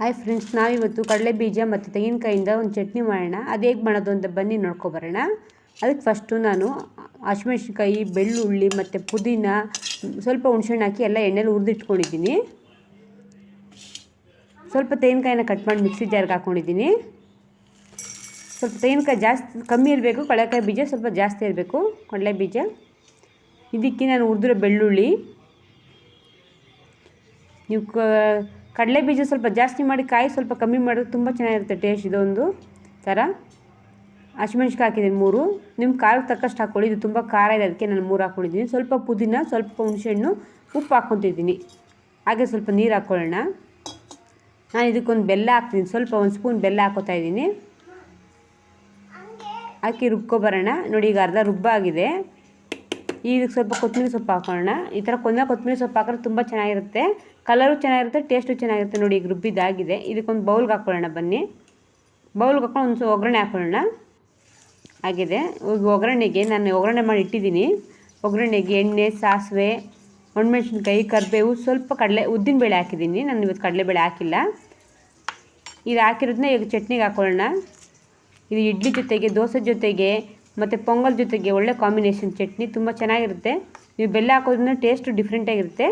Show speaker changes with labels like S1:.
S1: Hi friends ನಾವಿವತ್ತು ಕಡಲೆ ಬೀಜ ಮತ್ತು ತೆಂಗಿನಕಾಯಿಂದ ಒಂದು ಚಟ್ನಿ ಮಾಡೋಣ. ಅದು ಹೇಗೆ ಮಾಡೋದು ಅಂತ ಬನ್ನಿ ನೋಡ್ಕೊಬರೋಣ ಅದಕ್ಕೆ ಫಸ್ಟು ನಾನು ಹಸಿಮೆಣ್ಸಿನ್ಕಾಯಿ, ಬೆಳ್ಳುಳ್ಳಿ ಮತ್ತು ಪುದೀನ ಸ್ವಲ್ಪ ಹುಣ್ಸೆಹಣ್ಣು ಹಾಕಿ ಎಲ್ಲ ಎಣ್ಣೆಲಿ ಹುರಿದಿಟ್ಕೊಂಡಿದ್ದೀನಿ. ಸ್ವಲ್ಪ ತೆಂಗಿನಕಾಯಿನ ಕಟ್ ಮಾಡಿ ಮಿಕ್ಸಿ ಜಾರ್ಗೆ ಹಾಕ್ಕೊಂಡಿದ್ದೀನಿ ಸ್ವಲ್ಪ ತೆಂಗಿನಕಾಯಿ ಜಾಸ್ತಿ, ಕಮ್ಮಿ ಇರಬೇಕು, ಕಡಲೆಕಾಯಿ ಬೀಜ ಸ್ವಲ್ಪ ಜಾಸ್ತಿ ಇರಬೇಕು, ಕಡಲೆ ಬೀಜ. ಇದಕ್ಕೆ ನಾನು ಹುರಿದಿರೋ ಬೆಳ್ಳುಳ್ಳಿ. ನೀವು ಕಡಲೆ ಬೀಜ ಸ್ವಲ್ಪ ಜಾಸ್ತಿ ಮಾಡಿ ಕಾಯಿ ಸ್ವಲ್ಪ ಕಮ್ಮಿ ಮಾಡಿದ್ರೆ ತುಂಬ ಚೆನ್ನಾಗಿರುತ್ತೆ ಟೇಸ್ಟ್ ಇದೊಂದು. ಥರ? ಹಸಿಮೆಣ್ಸಿಕಾಯಿ ಹಾಕಿದ್ದೀನಿ ಮೂರು. ನಿಮ್ಮ ಖಾರಕ್ಕೆ ತಕ್ಕಷ್ಟು ಹಾಕ್ಕೊಳ್ಳಿ ಇದು ತುಂಬ ಖಾರ ಇದೆ, ಅದಕ್ಕೆ ನಾನು ಮೂರು ಹಾಕ್ಕೊಂಡಿದ್ದೀನಿ ಸ್ವಲ್ಪ ಪುದೀನ, ಸ್ವಲ್ಪ ಹುಣಸೆಹಣ್ಣು, ಉಪ್ಪು ಹಾಕ್ಕೊತಿದ್ದೀನಿ. ಹಾಗೆ ಸ್ವಲ್ಪ ನೀರು ಹಾಕ್ಕೊಳ್ಳೋಣ ನಾನು ಇದಕ್ಕೊಂದು ಬೆಲ್ಲ ಹಾಕ್ತೀನಿ. ಸ್ವಲ್ಪ ಒಂದು ಸ್ಪೂನ್ ಬೆಲ್ಲ ಹಾಕೋತಾ ಇದ್ದೀನಿ. ಹಾಕಿ ರುಬ್ಕೊಬರೋಣ ನೋಡಿ ಈಗ ಅರ್ಧ ರುಬ್ಬಾಗಿದೆ. ಈಗ ಸ್ವಲ್ಪ ಕೊತ್ತಂಬರಿ ಸೊಪ್ಪು ಹಾಕೋಣ ಈ ಥರ ಕೊಂದ ಕೊತ್ತಂಬರಿ ಸೊಪ್ಪು ಹಾಕಿದ್ರೆ ತುಂಬ ಚೆನ್ನಾಗಿರುತ್ತೆ. ಕಲರು ಚೆನ್ನಾಗಿರುತ್ತೆ ಟೇಸ್ಟು ಚೆನ್ನಾಗಿರುತ್ತೆ ನೋಡಿ ಈಗ ರುಬ್ಬಿದ್ದಾಗಿದೆ. ಇದಕ್ಕೊಂದು ಬೌಲ್ಗೆ ಹಾಕ್ಕೊಳ್ಳೋಣ ಬನ್ನಿ. ಬೌಲ್ಗೆ ಹಾಕೊಂಡು ಒಂದು ಒಗ್ಗರಣೆ ಹಾಕೊಳ್ಳೋಣ. ಆಗಿದೆ. ಈಗ ಒಗ್ಗರಣೆಗೆ ನಾನು ಒಗ್ಗರಣೆ ಮಾಡಿ ಇಟ್ಟಿದ್ದೀನಿ. ಒಗ್ಗರಣೆಗೆ ಎಣ್ಣೆ, ಸಾಸಿವೆ, ಒಣಮೆಣ್ಸಿನ್ಕಾಯಿ, ಕರಿಬೇವು, ಸ್ವಲ್ಪ ಕಡಲೆ ಉದ್ದಿನಬೇಳೆ ಹಾಕಿದ್ದೀನಿ. ನಾನು ಇವತ್ತು ಕಡಲೆಬೇಳೆ ಹಾಕಿಲ್ಲ. ಇದು ಹಾಕಿರೋದನ್ನ ಈಗ ಚಟ್ನಿಗೆ ಹಾಕೊಳ್ಳೋಣ. ಇದು ಇಡ್ಲಿ ಜೊತೆಗೆ, ದೋಸೆ ಜೊತೆಗೆ ಮತ್ತು ಪೊಂಗಲ್ ಜೊತೆಗೆ ಒಳ್ಳೆ ಕಾಂಬಿನೇಷನ್ ಚಟ್ನಿ ತುಂಬ ಚೆನ್ನಾಗಿರುತ್ತೆ. ನೀವು ಬೆಲ್ಲ ಹಾಕೋದ್ರಿಂದ ಟೇಸ್ಟು ಡಿಫ್ರೆಂಟಾಗಿರುತ್ತೆ